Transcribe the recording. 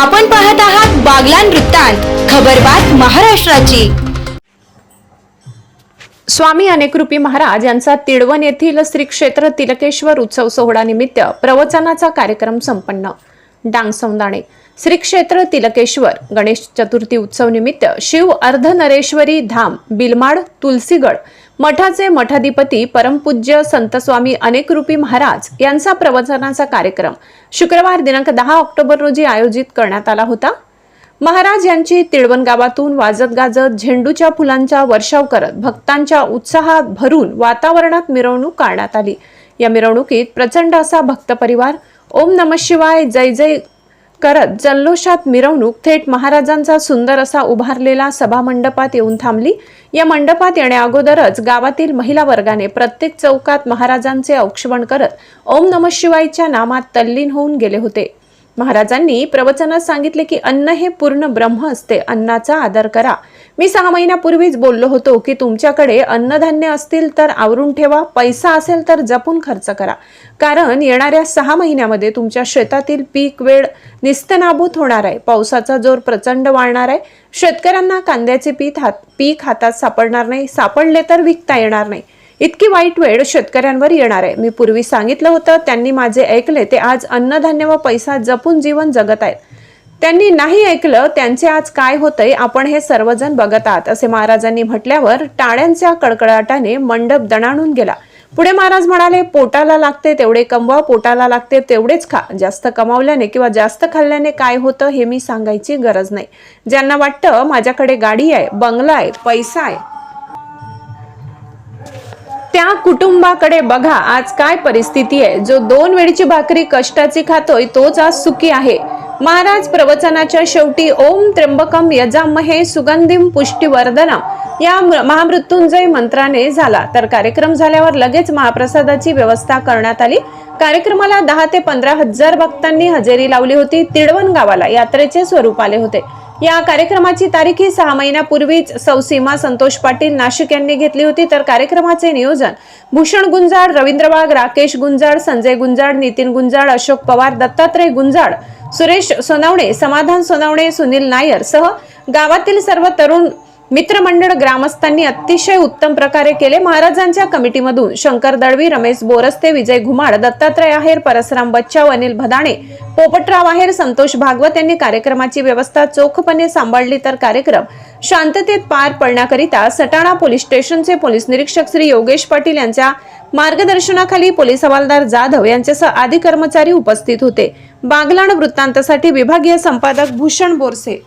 आपण पाहत आहात बागलान वृत्तांत खबरबात महाराष्ट्राची. स्वामी अनेकरूपी महाराज यांचा तिडवन येथील श्री क्षेत्र तिलकेश्वर उत्सव सोहळानिमित्त प्रवचनाचा कार्यक्रम संपन्न. डांगसौंदाणे श्री क्षेत्र तिलकेश्वर गणेश चतुर्थी उत्सव निमित्त शिव अर्धनरेश्वरी धाम बिलमाड तुलसीगड मठाचे मठाधिपती परमपूज्य संतस्वामी अनेकरूपी महाराज यांचा प्रवचनाचा कार्यक्रम शुक्रवार दिनांक दहा ऑक्टोबर रोजी आयोजित करण्यात आला होता. महाराज यांची तिळवण गावातून वाजत गाजत झेंडूच्या फुलांचा वर्षाव करत भक्तांच्या उत्साहात भरून वातावरणात मिरवणूक काढण्यात आली. या मिरवणुकीत प्रचंड असा भक्त परिवार ओम नम शिवाय जय जय करत जल्लोषात मिरवणूक थेट महाराजांचा सुंदर असा उभारलेला सभामंडपात येऊन थांबली. या मंडपात येण्याअगोदरच गावातील महिला वर्गाने प्रत्येक चौकात महाराजांचे औक्षवण करत ओम नम शिवायच्या नामात तल्लीन होऊन गेले होते. महाराजांनी प्रवचनात सांगितले की अन्न हे पूर्ण ब्रह्म असते अन्नाचा आदर करा. मी सहा महिन्यापूर्वीच बोललो होतो की तुमच्याकडे अन्नधान्य असतील तर आवरून ठेवा पैसा असेल तर जपून खर्च करा. कारण येणाऱ्या सहा महिन्यामध्ये तुमच्या शेतातील पीक वेळ निस्तनाभूत होणार आहे. पावसाचा जोर प्रचंड वाढणार आहे. शेतकऱ्यांना कांद्याचे पीक हात पीक हातात सापडणार नाही. सापडले तर विकता येणार नाही. इतकी वाईट वेळ शेतकऱ्यांवर येणार आहे. मी पूर्वी सांगितलं होतं त्यांनी माझे ऐकले ते आज अन्नधान्य व पैसा जपून जीवन जगत आहेत. त्यांनी नाही ऐकलं त्यांचे आज काय होतंय आपण हे सर्वजण बघत आहात असे महाराजांनी म्हटल्यावर टाळ्यांच्या कडकडाटाने मंडप दणाणून गेला. पुढे महाराज म्हणाले पोटाला लागते तेवढे कमवा पोटाला लागते तेवढेच खा. जास्त कमावल्याने किंवा जास्त खाल्ल्याने काय होतं हे मी सांगायची गरज नाही. ज्यांना वाटतं माझ्याकडे गाडी आहे बंगला आहे पैसा आहे. त्या कुटुंबाकडे बघा आज काय परिस्थिती आहे. जो दोन वेळची भाकरी कष्टाची खातोय तोच आज सुखी आहे. महाराज प्रवचनाच्या शेवटी ओम त्र्यंबकम यजामहे सुगंधिम पुष्टीवर्धनम. या महामृत्युंजय मंत्राने झाला. तर कार्यक्रम झाल्यावर लगेच महाप्रसादाची व्यवस्था करण्यात आली. कार्यक्रमाला दहा ते पंधरा हजार भक्तांनी हजेरी लावली होती. तिडवण गावाला यात्रेचे स्वरूप आले होते. या कार्यक्रमाची तारीख ही सहा महिन्यापूर्वीच सौ सीमा संतोष पाटील नाशिक यांनी घेतली होती. तर कार्यक्रमाचे नियोजन भूषण गुंजाळ रवींद्र वाघ राकेश गुंजाळ संजय गुंजाळ नितीन गुंजाळ अशोक पवार दत्तात्रय गुंजाळ सुरेश सोनावणे समाधान सोनावणे सुनील नायर सह गावातील सर्व तरुण मित्रमंडळ ग्रामस्थांनी अतिशय उत्तम प्रकारे केले. महाराजांच्या कमिटीमधून शंकर दळवी रमेश बोरस्ते विजय घुमाड दत्तात्रय आहेर परसराम बच्चाव अनिल भदाणे पोपटराव आहेर संतोष भागवत यांनी कार्यक्रमाची व्यवस्था चोखपणे सांभाळली तर कार्यक्रम शांततेत पार पडण्याकरिता सटाणा पोलीस स्टेशनचे पोलीस निरीक्षक श्री योगेश पाटील यांच्या मार्गदर्शनाखाली पोलीस हवालदार जाधव यांच्यासह आदी कर्मचारी उपस्थित होते. बागलाण वृत्तांतासाठी विभागीय संपादक भूषण बोरसे.